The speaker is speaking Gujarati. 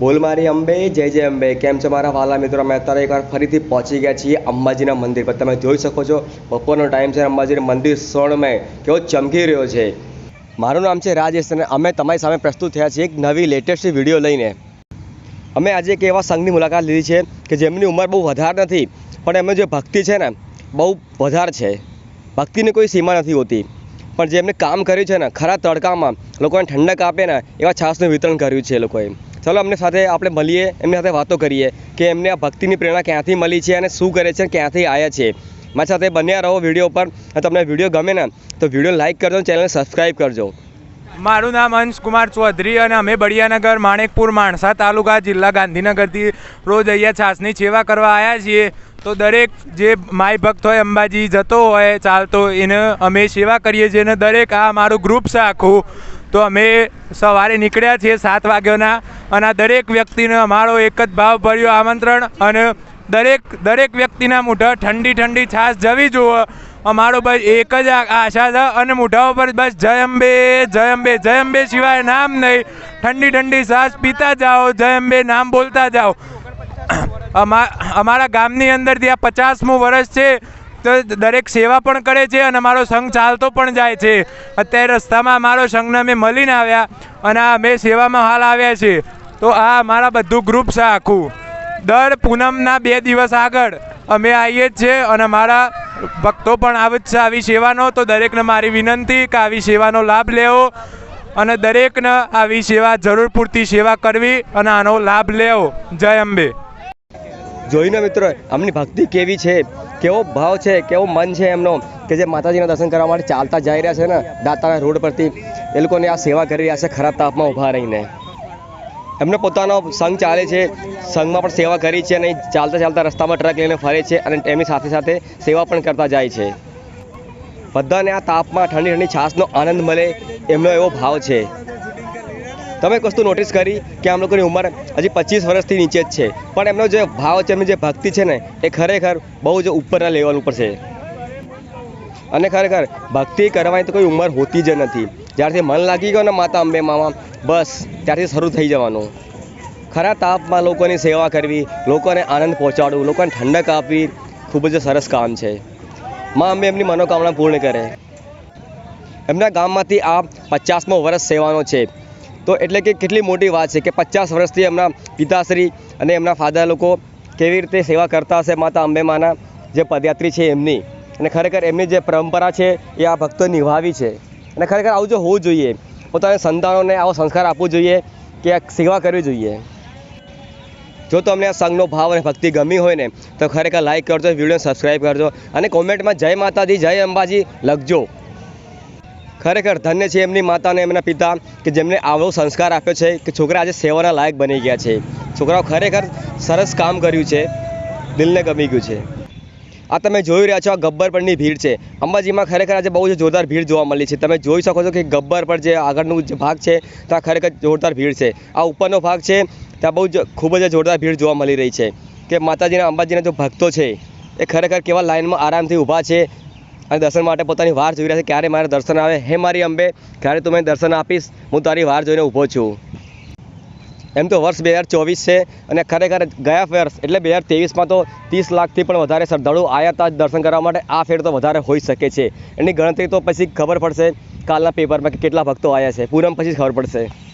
બોલ મારી અંબે, જય જય અંબે. કેમ છો મારા વાલા મિત્રો? અમે અત્યારે એકવાર ફરીથી પહોંચી ગયા છીએ અંબાજીના મંદિર પર. તમે જોઈ શકો છો, બપોરનો ટાઈમ છે અંબાજીનું મંદિર સ્વર્ણમય કેવો ચમકી રહ્યો છે. મારું નામ છે રાજેશ અને અમે તમારી સામે પ્રસ્તુત થયા છીએ એક નવી લેટેસ્ટ વીડિયો લઈને. અમે આજે એક એવા સંઘની મુલાકાત લીધી છે કે જેમની ઉંમર બહુ વધારે નથી, પણ એમની જે ભક્તિ છે ને, બહુ વધારે છે. ભક્તિની કોઈ સીમા નથી હોતી. પણ જે એમને કામ કર્યું છે ને, ખરા તડકામાં લોકોને ઠંડક આપે ને, એવા છાસનું વિતરણ કર્યું છે એ લોકોએ. ચલો અમને સાથે આપણે મળીએ, એમની સાથે વાતો કરીએ કે એમને આ ભક્તિની પ્રેરણા ક્યાંથી મળી છે અને શું કરે છે ક્યાંથી આવ્યા છે. મારી સાથે બન્યા રહો વીડિયો પર તમને વીડિયો ગમે ને, તો વીડિયો લાઇક કરજો ચેનલને સબસ્ક્રાઈબ કરજો. મારું નામ અંશ કુમાર ચૌધરી અને અમે બળિયાનગર, માણેકપુર, માણસા તાલુકા, જિલ્લા ગાંધીનગરથી રોજ અહીંયા છાસની સેવા કરવા આવ્યા છીએ. તો દરેક જે માય ભક્ત હોય, અંબાજી જતો હોય, ચાલતો એને અમે સેવા કરીએ છીએ અને દરેક આ મારું ગ્રુપ છે આખું. તો અમે સવારે નીકળ્યા છીએ સાત વાગ્યાના અને આ દરેક વ્યક્તિને અમારો એક જ ભાવ ભર્યો આમંત્રણ અને દરેક દરેક વ્યક્તિના મોઢા ઠંડી ઠંડી છાશ જવી જુઓ. અમારો બસ એક જ આશા છે અને મોઢા ઉપર બસ જય અંબે જય અંબે જય અંબે સિવાય નામ નહીં. ઠંડી ઠંડી છાશ પીતા જાઓ, જય અંબે નામ બોલતા જાઓ. અમા અમારા ગામની અંદરથી આ પચાસમું વર્ષ છે દરેક સેવા પણ કરે છે અને મારો સંઘ ચાલતો પણ જાય છે. અત્યારે રસ્તામાં અમારો સંઘને અમે મળીને આવ્યા અને આ અમે સેવામાં હાલ આવ્યા છીએ. તો આ અમારા બધું ગ્રુપ છે આખું. દર પૂનમના બે દિવસ આગળ અમે આવીએ જ છીએ અને મારા ભક્તો પણ આવે જ છે આવી સેવાનો. તો દરેકને મારી વિનંતી કે આવી સેવાનો લાભ લેવો અને દરેકને આવી સેવા જરૂર પૂરતી સેવા કરવી અને આનો લાભ લેવો. જય અંબે. જોઈને મિત્રો એમની ભક્તિ કેવી છે? કેવો ભાવ છે? કેવો મન છે એમનો? કે જે માતાજીના દર્શન કરવા માટે ચાલતા જઈ રહ્યા છે ને, દાતાના રોડ પરથી, એ લોકોને આ સેવા કરી રહ્યા છે ખરાબ તાપમાં ઊભા રહીને. એમને પોતાનો સંઘ ચાલે છે, સંઘમાં પણ સેવા કરી છે અને ચાલતા ચાલતા રસ્તામાં ટ્રક લઈને ફરે છે અને એમની સાથે સાથે સેવા પણ કરતા જાય છે. બધાને આ તાપમાં ઠંડી ઠંડી છાશનો આનંદ મળે, એમનો એવો ભાવ છે. તમે એક વસ્તુ નોટિસ કરી કે આમ લોકોની ઉંમર હજી પચીસ વર્ષથી નીચે જ છે. પણ એમનો જે ભાવ છે, એમની જે ભક્તિ છે ને, એ ખરેખર બહુ જ ઉપરના લેવલ ઉપર છે. અને ખરેખર ભક્તિ કરવાની તો કોઈ ઉંમર હોતી જ નથી. જ્યારથી મન લાગી ગયો ને માતા અંબે મામા, બસ, ત્યારથી શરૂ થઈ જવાનું. ખરા તાપમાં લોકોની સેવા કરવી, લોકોને આનંદ પહોંચાડવું, લોકોને ઠંડક આપવી ખૂબ જ સરસ કામ છે. મા અંબે એમની મનોકામના પૂર્ણ કરે. એમના ગામમાંથી આ પચાસમો વર્ષ સેવાનો છે. તો એટલે કે કેટલી મોટી વાત છે કે પચાસ વર્ષથી એમના પિતાશ્રી અને એમના ફાધર લોકો કેવી રીતે સેવા કરતા હશે માતા અંબે માના જે પદયાત્રી છે એમની. અને ખરેખર એમની જે પરંપરા છે એ આ ભક્તો નિભાવી છે. અને ખરેખર આવું જો હોવું જોઈએ, પોતાના સંતાનોને આવો સંસ્કાર આપવો જોઈએ કે આ સેવા કરવી જોઈએ. જો તમને આ સંઘનો ભાવ અને ભક્તિ ગમી હોય ને, તો ખરેખર લાઇક કરજો, વિડીયોને સબસ્ક્રાઈબ કરજો અને કોમેન્ટમાં જય માતાજી, જય અંબાજી લખજો. ખરેખર ધન્ય છે એમની માતા અને એમના પિતા, કે જેમને આવો સંસ્કાર આપ્યો છે કે છોકરા આજે સેવાના લાયક બની ગયા છે. છોકરાઓ ખરેખર સરસ કામ કર્યું છે. દિલને ગમી ગયું છે. આ તમે જોઈ રહ્યા છો, આ ગબ્બર પરની ભીડ છે. અંબાજીમાં ખરેખર આજે બહુ જ જોરદાર ભીડ જોવા મળી છે. તમે જોઈ શકો છો કે ગબ્બર પર જે આગળનું જે ભાગ છે ત્યાં ખરેખર જોરદાર ભીડ છે. આ ઉપરનો ભાગ છે ત્યાં બહુ જ ખૂબ જ જોરદાર ભીડ જોવા મળી રહી છે. કે માતાજીના, અંબાજીના જો ભક્તો છે, એ ખરેખર કેવા લાઇનમાં આરામથી ઊભા છે અને દર્શન માટે પોતાની વાર જોઈ રહ્યા છે. ક્યારે મારે દર્શન આવે? હે મારી અંબે, ક્યારે તું મને દર્શન આપીશ? હું તારી વાર જોઈને ઊભો છું. એમ તો વર્ષ બે હજાર ચોવીસ છે અને ખરેખર ગયા વર્ષ, એટલે બે હજાર ત્રેવીસમાં તો ત્રીસ લાખથી પણ વધારે શ્રદ્ધાળુ આવ્યા હતા દર્શન કરવા માટે. આ ફેર તો વધારે હોઈ શકે છે. એની ગણતરી તો પછી ખબર પડશે. કાલના પેપરમાં કે કેટલા ભક્તો આવ્યા છે. પૂનમ પછી ખબર પડશે.